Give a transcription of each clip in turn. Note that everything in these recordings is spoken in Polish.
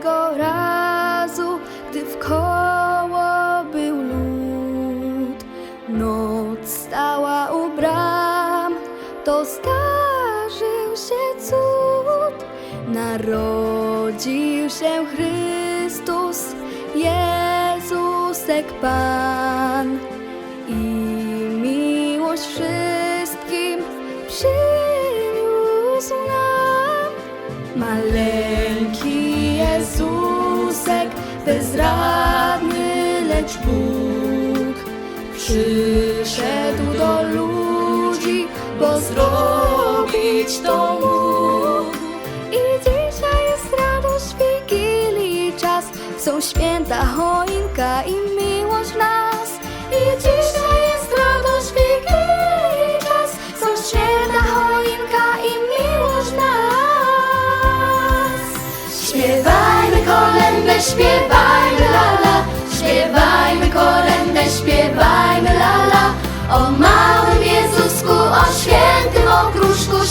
Pewnego razu, gdy w koło był lud, noc stała u bram, to zdarzył się cud. Narodził się Chrystus, Jezusek Pan bezradny, lecz Bóg przyszedł do ludzi, bo zrobić to mógł. I dzisiaj jest radość Wigilii czas, są święta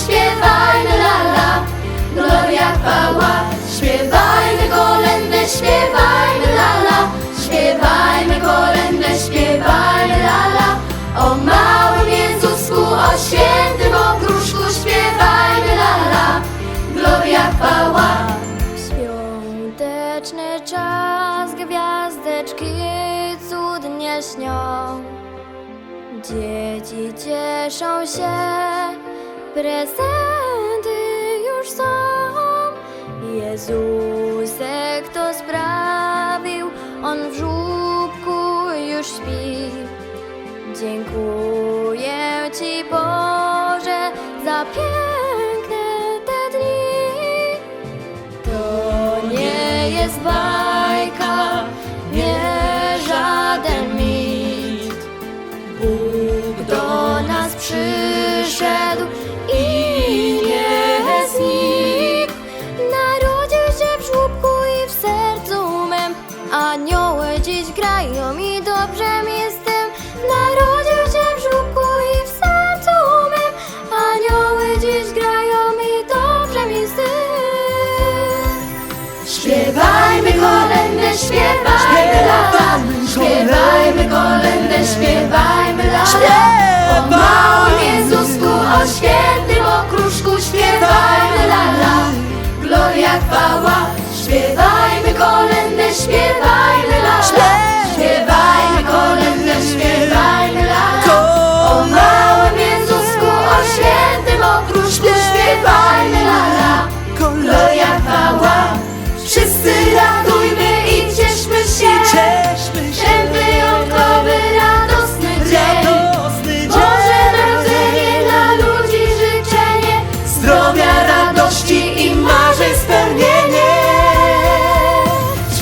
śpiewajmy lala. Gloria, chwała, śpiewajmy kolędę, śpiewajmy lala, śpiewajmy kolędę, śpiewajmy lala. O małym Jezusku, o świętym okruszku, śpiewajmy lala. Gloria, chwała. Świąteczny czas, gwiazdeczki cudnie śnią. Dzieci cieszą się, prezenty już są. Jezusek to sprawił, on w żłóbku już śpi. Dziękuję Ci Boże za piękne te dni. To nie jest bajka, nie żaden mit. Bóg do nas przyszedł dziś grają i dobrze mi z tym. Narodził się w żłóbku i w sercu mem. Anioły dziś grają i dobrze mi z tym. Śpiewajmy kolędę, śpiewajmy lala Śpiewajmy kolędę, śpiewajmy lala O małym Jezusku, o świętym okruszku Śpiewajmy lala Gloria, chwała Śpiewajmy kolędę, śpiewajmy lala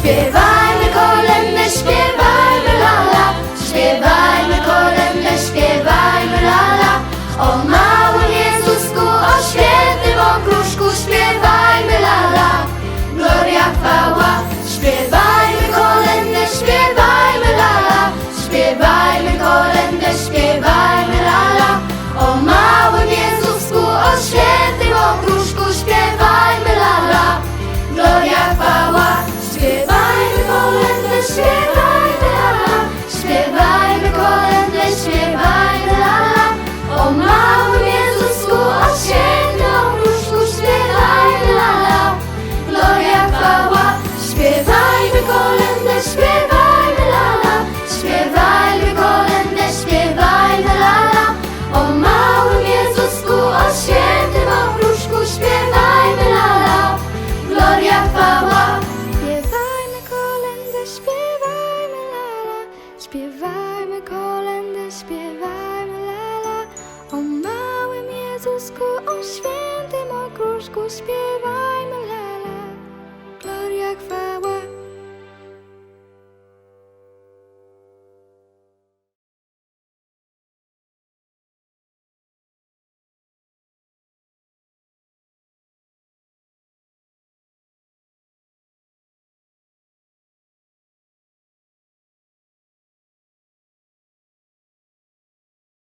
Śpiewajmy kolędę, śpiewajmy lala Śpiewajmy kolędę, śpiewajmy lala O małym Jezusku, o świętym okruszku Śpiewajmy lala, gloria, chwała. Śpiewajmy kolędę, śpiewajmy lala Śpiewajmy kolędę, śpiewajmy mama Śpiewajmy kolędę, śpiewajmy lala. Śpiewajmy kolędę, śpiewajmy lala. O małym Jezusku, o świętym okruszku śpiewajmy.